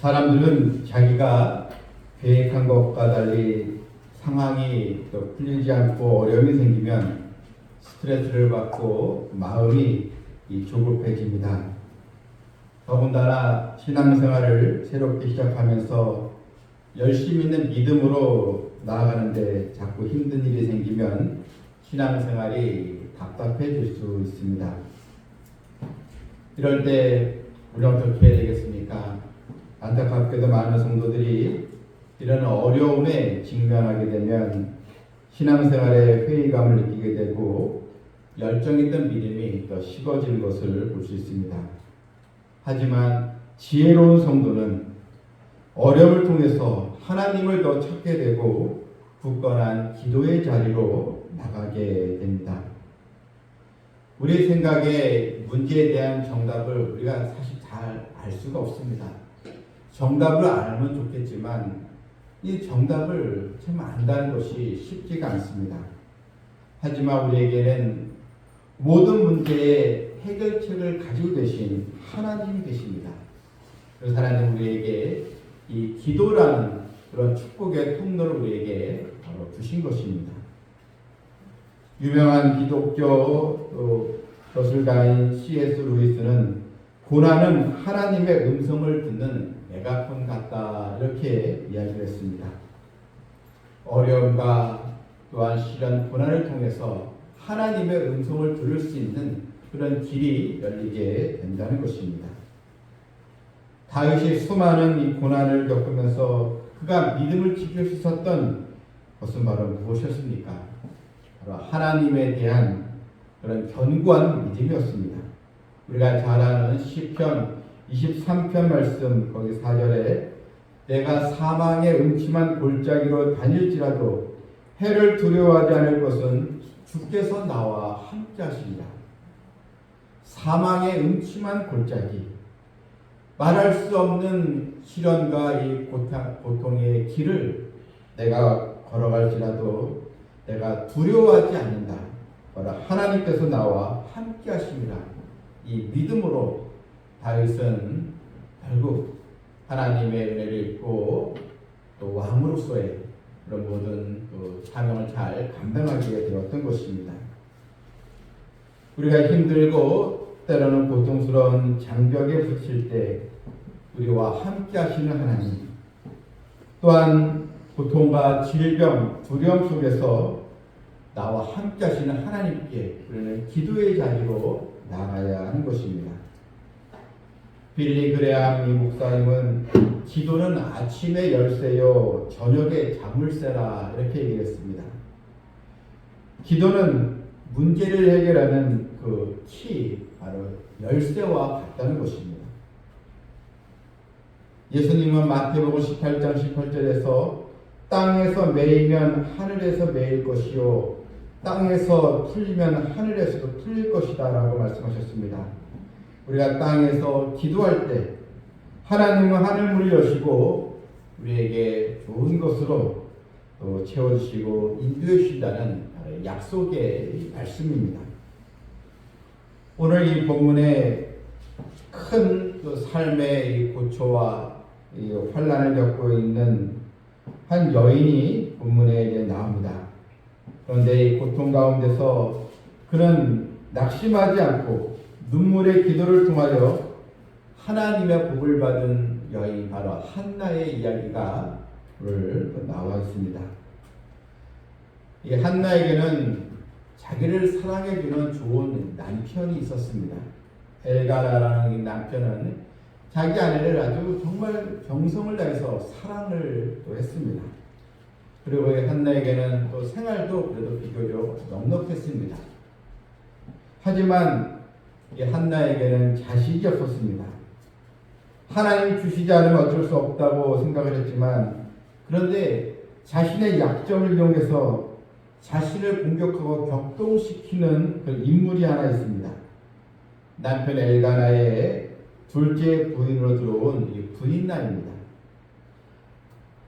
사람들은 자기가 계획한 것과 달리 상황이 또 풀리지 않고 어려움이 생기면 스트레스를 받고 마음이 이 조급해집니다. 더군다나 신앙생활을 새롭게 시작하면서 열심히 있는 믿음으로 나아가는데 자꾸 힘든 일이 생기면 신앙생활이 답답해질 수 있습니다. 이럴 때 우리 어떻게 해야 되겠습니까? 안타깝게도 많은 성도들이 이런 어려움에 직면하게 되면 신앙생활에 회의감을 느끼게 되고 열정 있던 믿음이 더 식어지는 것을 볼 수 있습니다. 하지만 지혜로운 성도는 어려움을 통해서 하나님을 더 찾게 되고 굳건한 기도의 자리로 나가게 됩니다. 우리 생각에 문제에 대한 정답을 우리가 사실 잘 알 수가 없습니다. 정답을 알면 좋겠지만 이 정답을 참 안다는 것이 쉽지가 않습니다. 하지만 우리에게는 모든 문제의 해결책을 가지고 계신 하나님이 계십니다. 그래서 하나님 우리에게 이 기도라는 그런 축복의 통로를 우리에게 바로 주신 것입니다. 유명한 기독교 또 저술가인 C.S. 루이스는 고난은 하나님의 음성을 듣는 메가폰 같다 이렇게 이야기를 했습니다. 어려움과 또한 시련 고난을 통해서 하나님의 음성을 들을 수 있는 그런 길이 열리게 된다는 것입니다. 다윗이 수많은 이 고난을 겪으면서 그가 믿음을 지킬 수 있었던 것은 바로 무엇이었습니까? 바로 하나님에 대한 그런 견고한 믿음이었습니다. 우리가 잘 아는 시편 23편 말씀 거기 4절에 내가 사망의 음침한 골짜기로 다닐지라도 해를 두려워하지 않을 것은 주께서 나와 함께 하시리라. 사망의 음침한 골짜기 말할 수 없는 시련과 이 고통의 길을 내가 걸어갈지라도 내가 두려워하지 않는다. 바로 하나님께서 나와 함께 하십니다. 이 믿음으로 다윗은 결국 하나님의 은혜를 입고 또 왕으로서의 그런 모든 그 사명을 잘 감당하게 되었던 것입니다. 우리가 힘들고 때로는 고통스러운 장벽에 부딪힐 때 우리와 함께 하시는 하나님 또한 고통과 질병, 두려움 속에서 나와 함께 하시는 하나님께 우리는 기도의 자리로 나가야 하는 것입니다. 빌리 그레암 이 목사님은 기도는 아침에 열쇠요 저녁에 잠을새라 이렇게 얘기했습니다. 기도는 문제를 해결하는 그 키, 바로 열쇠와 같다는 것입니다. 예수님은 마태복음 18장 18절에서 땅에서 매이면 하늘에서 매일 것이요 땅에서 풀리면 하늘에서도 풀릴 것이다라고 말씀하셨습니다. 우리가 땅에서 기도할 때 하나님은 하늘문을 여시고 우리에게 좋은 것으로 또 채워주시고 인도해 주신다는 약속의 말씀입니다. 오늘 이 본문에 큰 삶의 고초와 환란을 겪고 있는 한 여인이 본문에 나옵니다. 그런데 이 고통 가운데서 그는 낙심하지 않고 눈물의 기도를 통하여 하나님의 복을 받은 여인 바로 한나의 이야기가 오늘 나와 있습니다. 이 한나에게는 자기를 사랑해주는 좋은 남편이 있었습니다. 엘가라라는 이 남편은 자기 아내를 아주 정말 정성을 다해서 사랑을 또 했습니다. 그리고 한나에게는 또 생활도 그래도 비교적 넉넉했습니다. 하지만 이 한나에게는 자식이 없었습니다. 하나님 주시지 않으면 어쩔 수 없다고 생각을 했지만 그런데 자신의 약점을 이용해서 자신을 공격하고 격동시키는 그 인물이 하나 있습니다. 남편 엘가나의 둘째 부인으로 들어온 이 부인나입니다.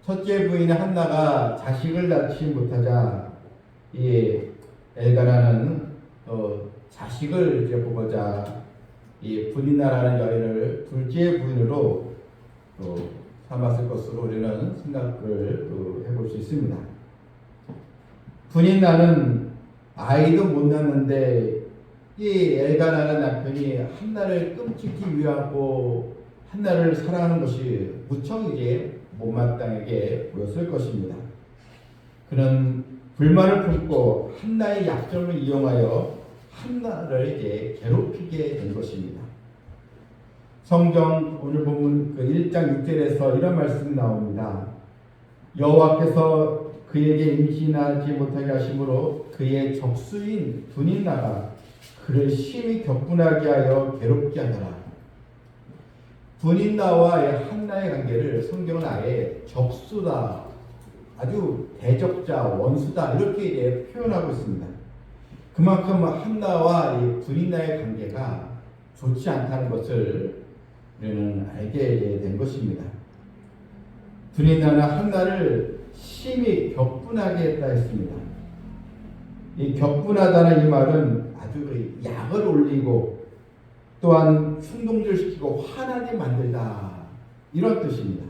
첫째 부인 한나가 자식을 낳지 못하자 이 엘가나는 어, 자식을 이제 보고자 이 분이나라는 여인을 둘째 부인으로 또 삼았을 것으로 우리는 생각을 또 해볼 수 있습니다. 분인 나는 아이도 못 낳는데 이 엘가나는 남편이 한나를 끔찍히 위하고 한나를 사랑하는 것이 무척 이제 못마땅하게 보였을 것입니다. 그는 불만을 품고 한나의 약점을 이용하여 한나를 이제 괴롭히게 된 것입니다. 성경 오늘 본문 그 1장 6절에서 이런 말씀이 나옵니다. 여호와께서 그에게 임신하지 못하게 하심으로 그의 적수인 분인나가 그를 심히 격분하게 하여 괴롭게 하더라. 분인 나와의 한나의 관계를 성경은 아예 적수다, 아주 대적자, 원수다 이렇게 이제 표현하고 있습니다. 그만큼 한나와 이 분인나의 관계가 좋지 않다는 것을 우리는 알게 된 것입니다. 분인나는 한나를 심히 격분하게 했다 했습니다. 이 격분하다는 이 말은 아주 그 약을 올리고 또한 충동질시키고 화나게 만들다 이런 뜻입니다.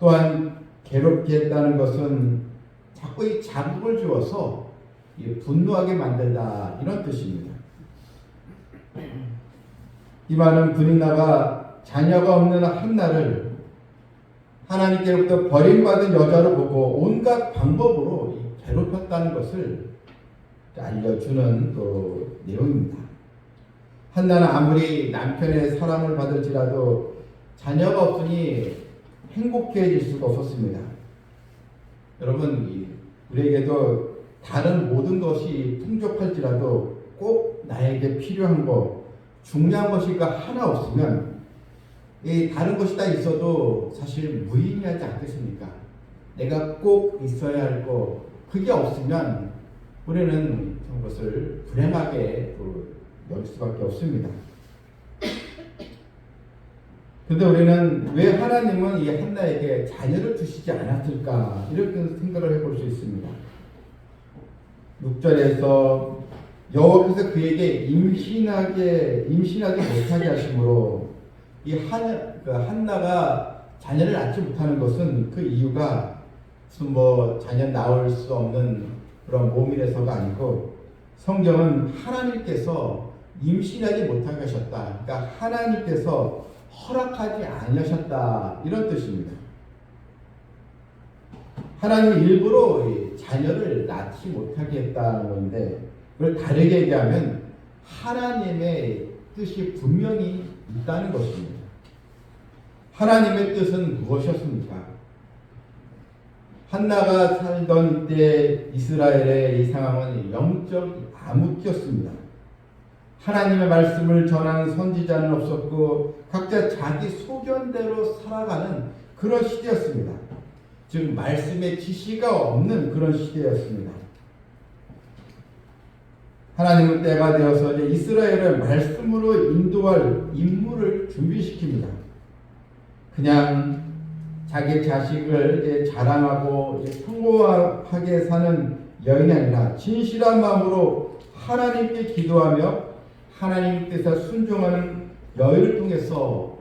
또한 괴롭게 했다는 것은 자꾸 이 자극을 주어서 이 분노하게 만들다 이런 뜻입니다. 이 말은 분인나가 자녀가 없는 한나를 하나님께로부터 버림받은 여자로 보고 온갖 방법으로 괴롭혔다는 것을 알려주는 또 내용입니다. 한나는 아무리 남편의 사랑을 받을지라도 자녀가 없으니 행복해질 수가 없었습니다. 여러분, 우리에게도 다른 모든 것이 풍족할지라도 꼭 나에게 필요한 것, 중요한 것이가 하나 없으면 이 다른 것이 다 있어도 사실 무의미하지 않겠습니까? 내가 꼭 있어야 할 것, 그게 없으면 우리는 그것을 불행하게 또 여길 수밖에 없습니다. 근데 우리는 왜 하나님은 이 한나에게 자녀를 주시지 않았을까 이렇게 생각을 해볼 수 있습니다. 6절에서 여호와께서 그에게 임신하게 임신하지 못하게 하심으로 이 한, 그 한나가 자녀를 낳지 못하는 것은 그 이유가 무슨 뭐 자녀 낳을 수 없는 그런 몸이라서가 아니고 성경은 하나님께서 임신하지 못하게 하셨다. 그러니까 하나님께서 허락하지 아니하셨다 이런 뜻입니다. 하나님 일부러 자녀를 낳지 못하게 했다는 건데 그걸 다르게 얘기하면 하나님의 뜻이 분명히 있다는 것입니다. 하나님의 뜻은 무엇이었습니까? 한나가 살던 때 이스라엘의 이 상황은 영적 암흑기였습니다. 하나님의 말씀을 전하는 선지자는 없었고 각자 자기 소견대로 살아가는 그런 시대였습니다. 즉 말씀의 지시가 없는 그런 시대였습니다. 하나님은 때가 되어서 이제 이스라엘을 말씀으로 인도할 인물을 준비시킵니다. 그냥 자기 자식을 자랑하고 평범하게 사는 여인이 아니라 진실한 마음으로 하나님께 기도하며 하나님 뜻에 순종하는 여인을 통해서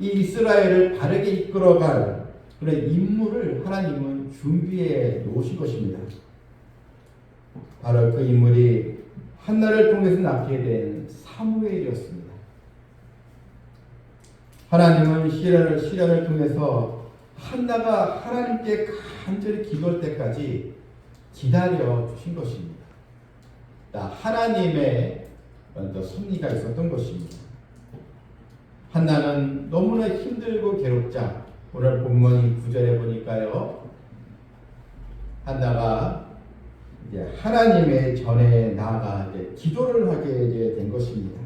이 이스라엘을 바르게 이끌어갈 그런 인물을 하나님은 준비해 놓으신 것입니다. 바로 그 인물이 한나를 통해서 낳게 된 사무엘이었습니다. 하나님은 시련을 시련을 통해서 한나가 하나님께 간절히 기도할 때까지 기다려 주신 것입니다. 하나님의 섭리가 있었던 것입니다. 한나는 너무나 힘들고 괴롭자 오늘 본문 9절에 보니까요. 한나가 이제 하나님의 전에 나아가 이제 기도를 하게 이제 된 것입니다.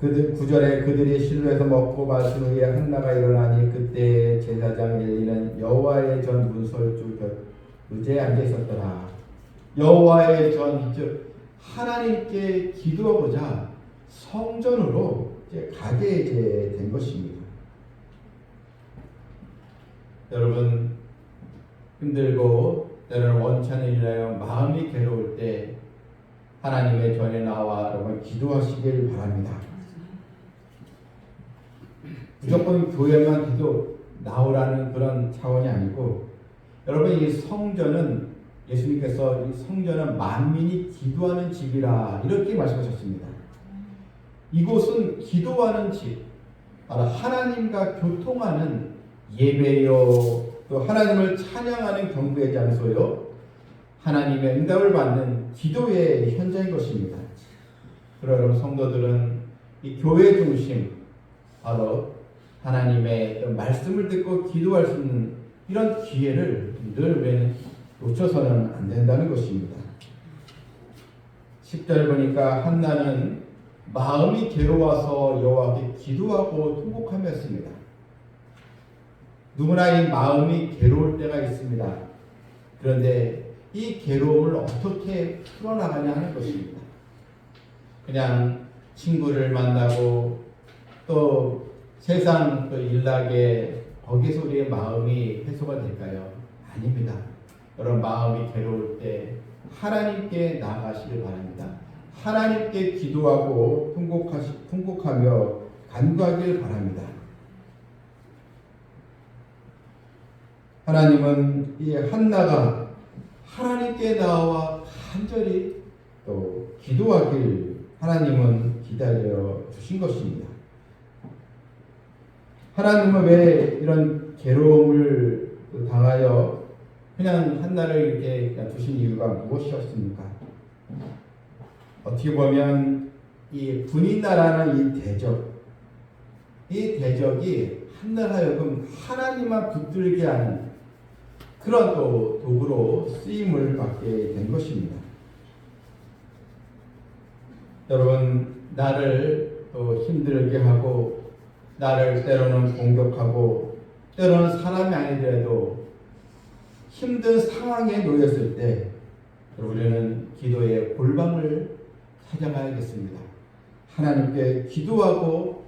그들 구절에 그들이 실로에서 먹고 마신 후에 한나가 일어나니 그때 제사장 엘리는 여호와의 전 문설주 곁 의자에 앉아 있었더라. 여호와의 전즉 하나님께 기도하고자 성전으로 이제 가게 이제 된 것입니다. 여러분 힘들고 때로는 원천을 인하여 마음이 괴로울 때 하나님의 전에 나와 여러분 기도하시길 바랍니다. 무조건 교회만 계속 나오라는 그런 차원이 아니고 여러분 이 성전은 예수님께서 이 성전은 만민이 기도하는 집이라 이렇게 말씀하셨습니다. 이곳은 기도하는 집, 바로 하나님과 교통하는 예배요, 또 하나님을 찬양하는 경배의 장소요, 하나님의 응답을 받는 기도의 현장인 것입니다. 여러분 성도들은 이 교회 중심, 바로 하나님의 말씀을 듣고 기도할 수 있는 이런 기회를 늘 놓쳐서는 안 된다는 것입니다. 10절 보니까 한나는 마음이 괴로워서 여호와께 기도하고 통곡하였습니다. 누구나 이 마음이 괴로울 때가 있습니다. 그런데 이 괴로움을 어떻게 풀어나가냐 하는 것입니다. 그냥 친구를 만나고 또 세상 또 일나게 거기서 우리의 마음이 해소가 될까요? 아닙니다. 여러분 마음이 괴로울 때 하나님께 나아가시길 바랍니다. 하나님께 기도하고 통곡하시, 통곡하며 간구하길 바랍니다. 하나님은 이 한나가 하나님께 나와 간절히 또 기도하길 하나님은 기다려 주신 것입니다. 하나님은 왜 이런 괴로움을 당하여 그냥 한나를 이렇게 두신 이유가 무엇이었습니까? 어떻게 보면 이 분인나라는 이 대적, 이 대적이 한날 하여금 하나님만 붙들게 하는 그런 또 도구로 쓰임을 받게 된 것입니다. 여러분 나를 또 힘들게 하고 나를 때로는 공격하고 때로는 사람이 아니더라도 힘든 상황에 놓였을 때 우리는 기도의 골방을 찾아가야겠습니다. 하나님께 기도하고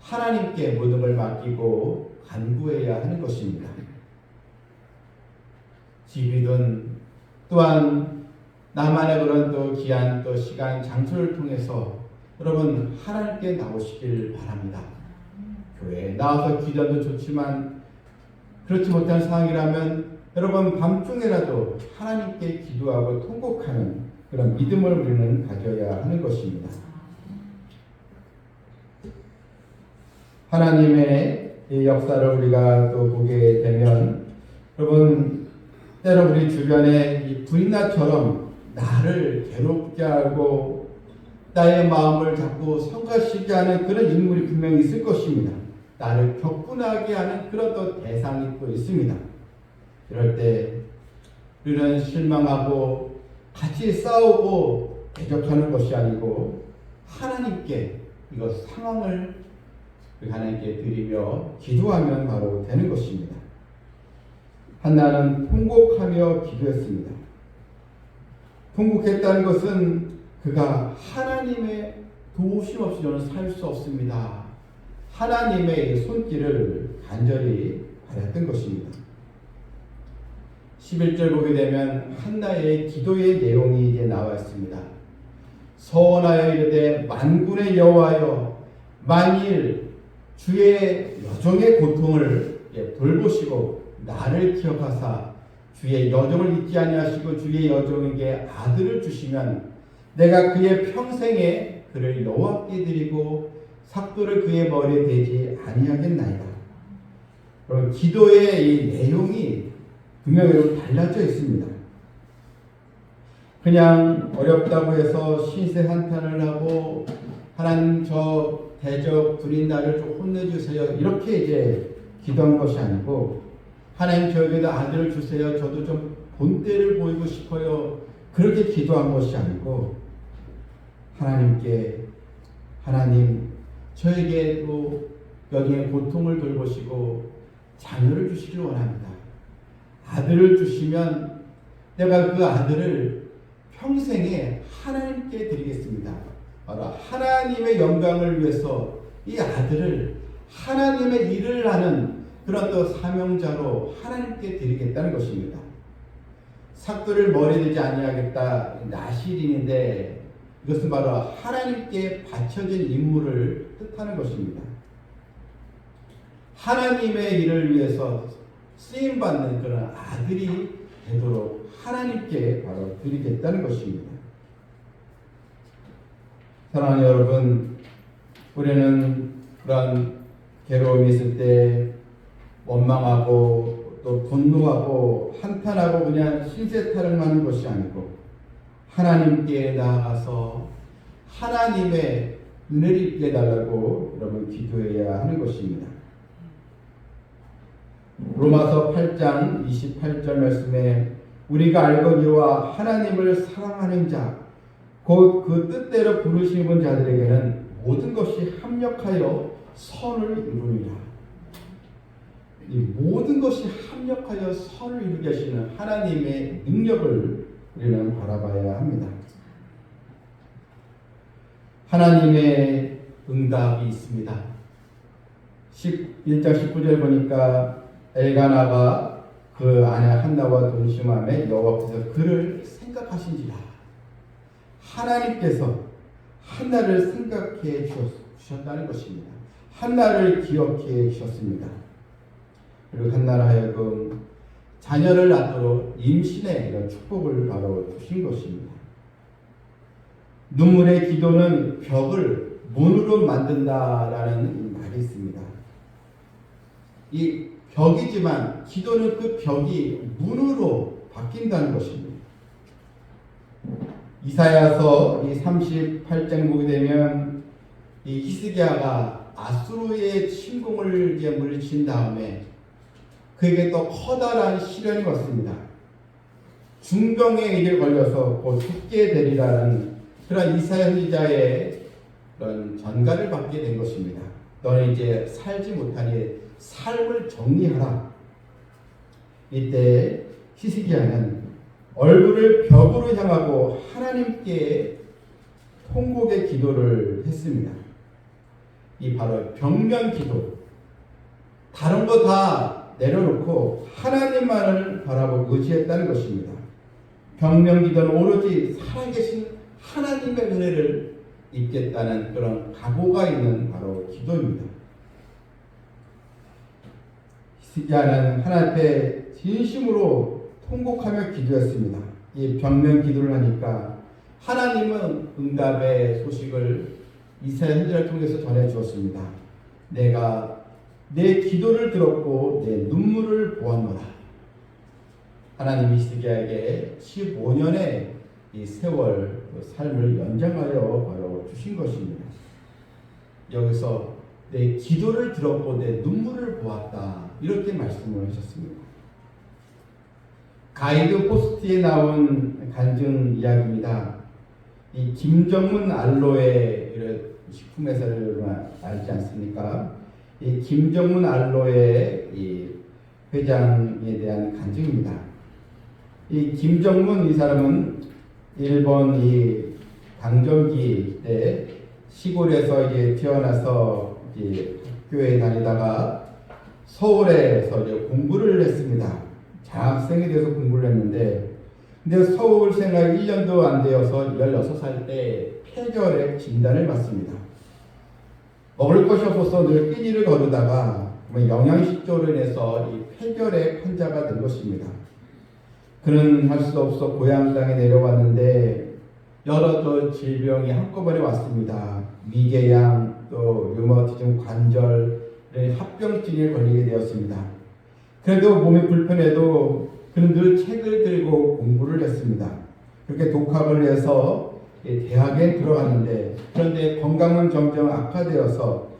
하나님께 모든 걸 맡기고 간구해야 하는 것입니다. 집이든 또한 나만의 그런 또 귀한 또 시간 장소를 통해서 여러분 하나님께 나오시길 바랍니다. 교회에 나와서 기도도 좋지만 그렇지 못한 상황이라면 여러분 밤중에라도 하나님께 기도하고 통곡하는 그런 믿음을 우리는 가져야 하는 것입니다. 하나님의 이 역사를 우리가 또 보게 되면 여러분 때로 우리 주변에 이 불나처럼 나를 괴롭게 하고 나의 마음을 자꾸 성가시게 하는 그런 인물이 분명히 있을 것입니다. 나를 격분하게 하는 그런 또 대상이 또 있습니다. 이럴 때 우리는 실망하고 같이 싸우고 대적하는 것이 아니고 하나님께 이거 상황을 하나님께 드리며 기도하면 바로 되는 것입니다. 한나는 통곡하며 기도했습니다. 통곡했다는 것은 그가 하나님의 도우심 없이 저는 살 수 없습니다. 하나님의 손길을 간절히 바랐던 것입니다. 11절 보게 되면 한나의 기도의 내용이 이제 나와 있습니다. 서원하여 이르되 만군의 여호와여 만일 주의 여종의 고통을 예, 돌보시고 나를 기억하사 주의 여종을 잊지 아니하시고 주의 여종에게 아들을 주시면 내가 그의 평생에 그를 여호와께 드리고 삭도를 그의 머리에 대지 아니하겠나이다. 그럼 기도의 이 내용이 분명히 달라져 있습니다. 그냥 어렵다고 해서 신세 한탄을 하고 하나님 저 대적 불인 나를 좀 혼내주세요 이렇게 이제 기도한 것이 아니고 하나님 저에게도 아들을 주세요 저도 좀 본때를 보이고 싶어요 그렇게 기도한 것이 아니고 하나님께 하나님 저에게도 여기에 고통을 돌보시고 자녀를 주시길 원합니다. 아들을 주시면 내가 그 아들을 평생에 하나님께 드리겠습니다. 바로 하나님의 영광을 위해서 이 아들을 하나님의 일을 하는 그런 또 사명자로 하나님께 드리겠다는 것입니다. 삭도를 머리에 대지 아니하겠다 나실인인데 이것은 바로 하나님께 바쳐진 임무를 뜻하는 것입니다. 하나님의 일을 위해서 쓰임 받는 그런 아들이 되도록 하나님께 바로 드리겠다는 것입니다. 사랑하는 여러분, 우리는 그런 괴로움이 있을 때 원망하고 또 분노하고 한탄하고 그냥 신세 타령하는 것이 아니고 하나님께 나아가서 하나님의 은혜를 입게 달라고 여러분 기도해야 하는 것입니다. 로마서 8장 28절 말씀에 우리가 알거니와 하나님을 사랑하는 자, 곧 그 뜻대로 부르시는 자들에게는 모든 것이 합력하여 선을 이루리라. 이 모든 것이 합력하여 선을 이루게 하시는 하나님의 능력을 우리는 바라봐야 합니다. 하나님의 응답이 있습니다. 1장 19절 보니까 엘가나가 그 아내 한나와 동심함에 여호와께서 그를 생각하신지라 하나님께서 한나를 생각해 주셨다는 것입니다. 한나를 기억해 주셨습니다. 그리고 한나를 하여금 자녀를 낳도록 임신의 이런 축복을 바로 주신 것입니다. 눈물의 기도는 벽을 문으로 만든다라는 말이 있습니다. 이 벽이지만 기도는 그 벽이 문으로 바뀐다는 것입니다. 이사야서 이 38장 보게 되면 이 히스기야가 아수르의 침공을 이제 물리친 다음에 그에게 또 커다란 시련이 왔습니다. 중병에 이제 걸려서 곧 죽게 되리라는 그런 이사야 선지자의 그런 전가를 받게 된 것입니다. 너는 이제 살지 못하니 삶을 정리하라. 이때 히스기야는 얼굴을 벽으로 향하고 하나님께 통곡의 기도를 했습니다. 이 바로 병면 기도. 다른 거 다 내려놓고 하나님만을 바라보고 의지했다는 것입니다. 병면 기도는 오로지 살아계신 하나님의 은혜를 입겠다는 그런 각오가 있는 바로 기도입니다. 히스기야는 하나님 앞에 진심으로 통곡하며 기도했습니다. 이 병면 기도를 하니까 하나님은 응답의 소식을 이사야 선지자를 통해서 전해 주었습니다. 내가 내 기도를 들었고 내 눈물을 보았노라. 하나님이 히스기야에게 15년의 이 세월 그 삶을 연장하여 바로 주신 것입니다. 여기서 내 기도를 들었고 내 눈물을 보았다 이렇게 말씀을 하셨습니다. 가이드 포스트에 나온 간증 이야기입니다. 이 김정문 알로에 이런 식품 회사를 알지 않습니까? 이 김정문 알로의 이 회장에 대한 간증입니다. 이 김정문 이 사람은 일본 이 강점기 때 시골에서 이제 태어나서 이제 학교에 다니다가 서울에서 이제 공부를 했습니다. 장학생이 돼서 공부를 했는데 근데 서울 생활 1년도 안 되어서 16살 때 폐결핵 진단을 받습니다. 먹을 것이 없어서 늘 끼니를 거르다가 영양실조로 인해서 이 폐결핵 환자가 된 것입니다. 그는 할 수 없어 고향 땅에 내려왔는데 여러 또 질병이 한꺼번에 왔습니다. 위궤양 또 류마티즘 관절 합병증에 걸리게 되었습니다. 그래도 몸이 불편해도 그는 늘 책을 들고 공부를 했습니다. 그렇게 독학을 해서 대학에 들어갔는데 그런데 건강은 점점 악화되어서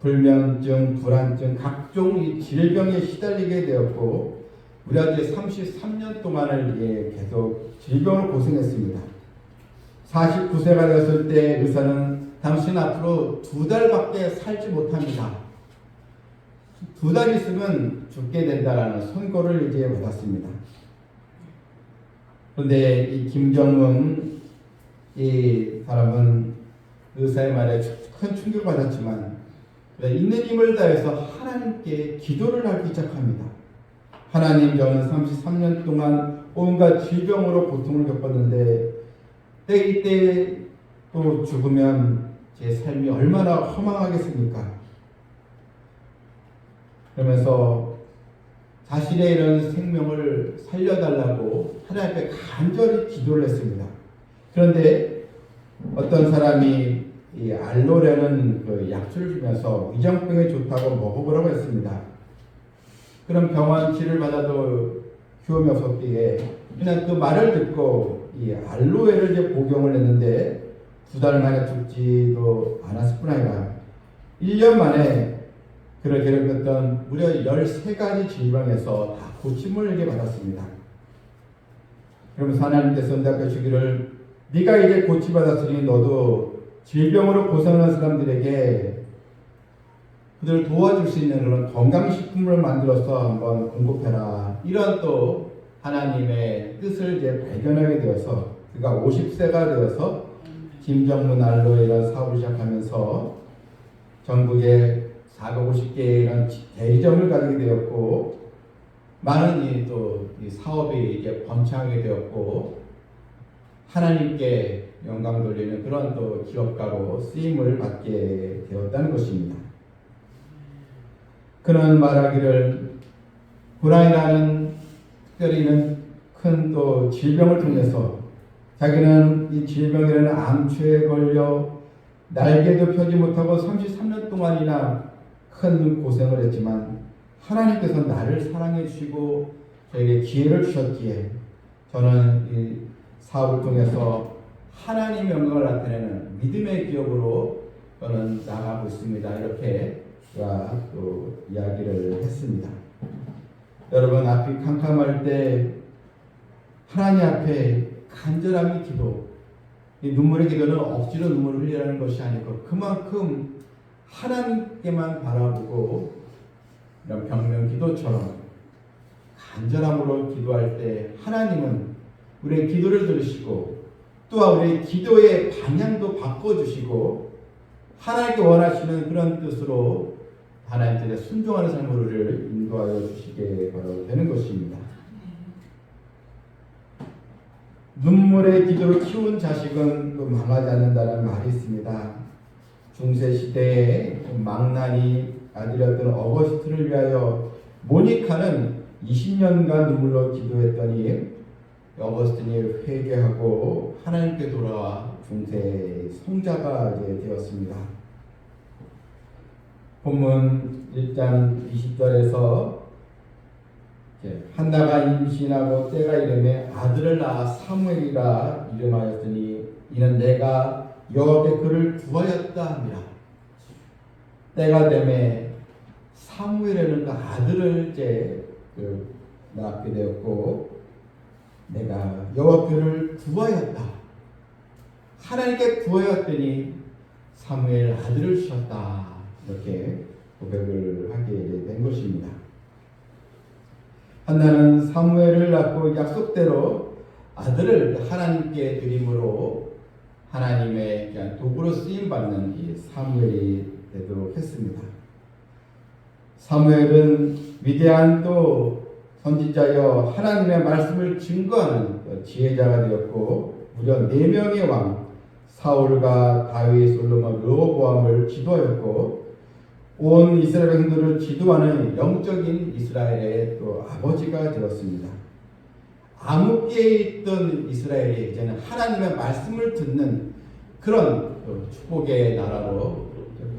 불면증, 불안증, 각종 질병에 시달리게 되었고 우리 아들 33년 동안을 계속 질병을 고생했습니다. 49세가 되었을 때 의사는 당신 앞으로 두 달밖에 살지 못합니다. 두 달 있으면 죽게 된다라는 선고를 이제 받았습니다. 그런데 이 김정은 이 사람은 의사의 말에 큰 충격을 받았지만 있는 힘을 다해서 하나님께 기도를 하기 시작합니다. 하나님 저는 33년 동안 온갖 질병으로 고통을 겪었는데 이때 또 죽으면 제 삶이 얼마나 허망하겠습니까? 그러면서 자신의 이런 생명을 살려달라고 하나님 앞에 간절히 기도를 했습니다. 그런데 어떤 사람이 이 알로라는 그 약초를 주면서 위장병에 좋다고 먹어보라고 했습니다. 그럼 병원 치료를 받아도 효험이 없었기에 그냥 그 말을 듣고 이 알로에를 이제 복용을 했는데 두 달 만에 죽지도 않았을 뿐 아니라 1년 만에 그를 괴롭혔던 무려 13가지 질병에서 다 고침을 받았습니다. 그러면서 하나님께서 응답해 주기를 네가 이제 고침받았으니 너도 질병으로 고생하는 사람들에게 그들을 도와줄 수 있는 그런 건강식품을 만들어서 한번 공급해라. 이런 또 하나님의 뜻을 이제 발견하게 되어서 그가 50세가 되어서 김정문 알로에 이런 사업을 시작하면서 전국에 450개의 이런 대리점을 가지게 되었고 많은 이또이 사업이 이제 번창하게 되었고 하나님께 영광 돌리는 그런 또 기업가로 쓰임을 받게 되었다는 것입니다. 그는 말하기를 고라이라는 특별히는 큰 또 질병을 통해서 자기는 이 질병이라는 암초에 걸려 날개도 펴지 못하고 33년 동안이나 큰 고생을 했지만 하나님께서 나를 사랑해 주시고 저에게 기회를 주셨기에 저는 이 사업을 통해서 하나님 영광을 나타내는 믿음의 기업으로 저는 나가고 있습니다. 이렇게 또 이야기를 했습니다. 여러분 앞이 캄캄할 때 하나님 앞에 간절함이 기도, 이 눈물의 기도는 억지로 눈물을 흘리라는 것이 아니고 그만큼 하나님께만 바라보고 이런 병명 기도처럼 간절함으로 기도할 때 하나님은 우리의 기도를 들으시고 또한 우리의 기도의 방향도 바꿔주시고 하나님께 원하시는 그런 뜻으로 하나님 뜻에 순종하는 삶으로 인도하여 주시게 되는 것입니다. 눈물의 기도를 키운 자식은 또 망하지 않는다는 말이 있습니다. 중세 시대에 망나니 아들이었던 어거스트를 위하여 모니카는 20년간 눈물로 기도했더니 어거스틴이 회개하고 하나님께 돌아와 중세 성자가 되었습니다. 본문 1장 20절에서 한나가 임신하고 때가 이름에 아들을 낳아 사무엘이라 이름하였더니 이는 내가 여호와께 그를 구하였다 합니다. 때가 되매 사무엘이라는 그 아들을 이제 그 낳게 되었고 내가 여호와께를 구하였다. 하나님께 구하였더니 사무엘 아들을 주셨다. 이렇게 고백을 하게 된 것입니다. 한나는 사무엘을 낳고 약속대로 아들을 하나님께 드림으로 하나님의 도구로 쓰임 받는 이 사무엘이 되도록 했습니다. 사무엘은 위대한 또 선지자여 하나님의 말씀을 증거하는 지혜자가 되었고 무려 네 명의 왕 사울과 다윗, 솔로몬, 르호보암을 지도하였고 온 이스라엘 백성들을 지도하는 영적인 이스라엘의 또 아버지가 되었습니다. 암흑기에 있던 이스라엘이 이제는 하나님의 말씀을 듣는 그런 축복의 나라로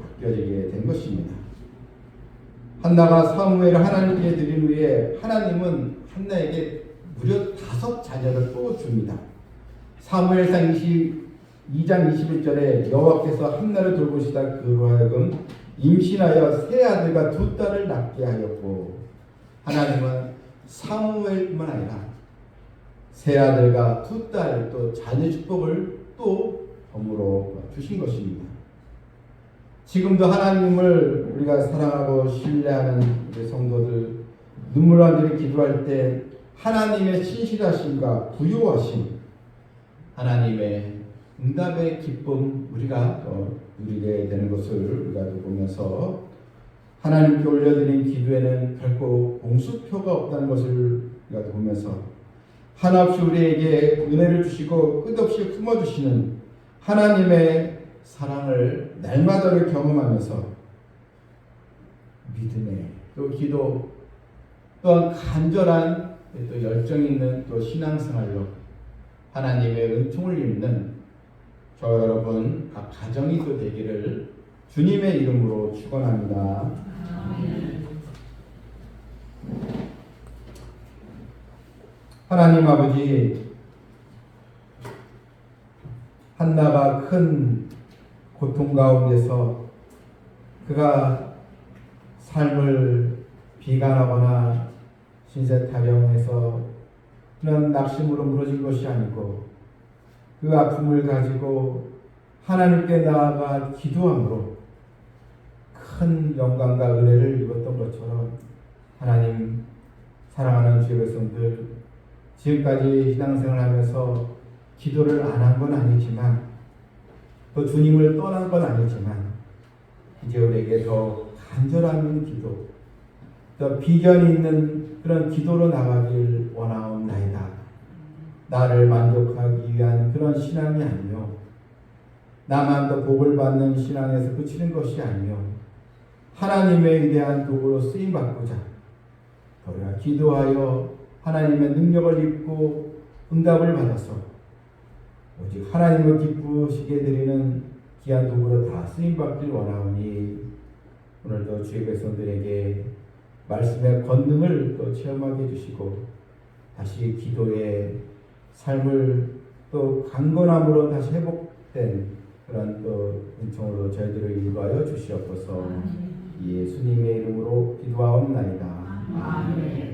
바뀌어지게 된 것입니다. 한나가 사무엘을 하나님께 드린 후에 하나님은 한나에게 무려 다섯 자녀를 또 줍니다. 사무엘상 22장 21절에 여호와께서 한나를 돌보시다 그로 하여금 임신하여 세 아들과 두 딸을 낳게 하였고 하나님은 사무엘뿐만 아니라 세 아들과 두 딸 또 자녀 축복을 또 덤으로 주신 것입니다. 지금도 하나님을 우리가 사랑하고 신뢰하는 우리 성도들 눈물 흘리 기도할 때 하나님의 신실하심과 부유하심 하나님의 응답의 기쁨 우리가 누리게 되는 것을 우리가 보면서 하나님께 올려드린 기도에는 결코 공수표가 없다는 것을 우리가 보면서 한없이 우리에게 은혜를 주시고 끝없이 품어주시는 하나님의 사랑을 날마다를 경험하면서 믿음의 또 기도 또한 간절한 또 열정 있는 또 신앙생활로 하나님의 은총을 입는 저 여러분 각 가정이 또 되기를 주님의 이름으로 축원합니다. 하나님 아버지 한나가 큰 고통 가운데서 그가 삶을 비관하거나 신세 타령해서 그런 낙심으로 무너진 것이 아니고 그 아픔을 가지고 하나님께 나아가 기도함으로 큰 영광과 은혜를 입었던 것처럼 하나님 사랑하는 주의 백성들 지금까지 신앙생활하면서 기도를 안 한 건 아니지만 또 주님을 떠난 건 아니지만 이제 우리에게 더 간절한 기도 더 비전이 있는 그런 기도로 나가길 원하옵나이다. 나를 만족하기 위한 그런 신앙이 아니요 나만 더 복을 받는 신앙에서 그치는 것이 아니요 하나님의 위대한 도구로 쓰임 받고자 우리가 기도하여 하나님의 능력을 입고 응답을 받아서 오직 하나님을 기쁘시게 드리는 귀한 도구로 다 쓰임 받길 원하오니 오늘도 주의 백성들에게 말씀의 권능을 또 체험하게 해주시고 다시 기도의 삶을 또 강건함으로 다시 회복된 그런 또 은총으로 저희들을 인도하여 주시옵소서 예수님의 이름으로 기도하옵나이다. 아멘.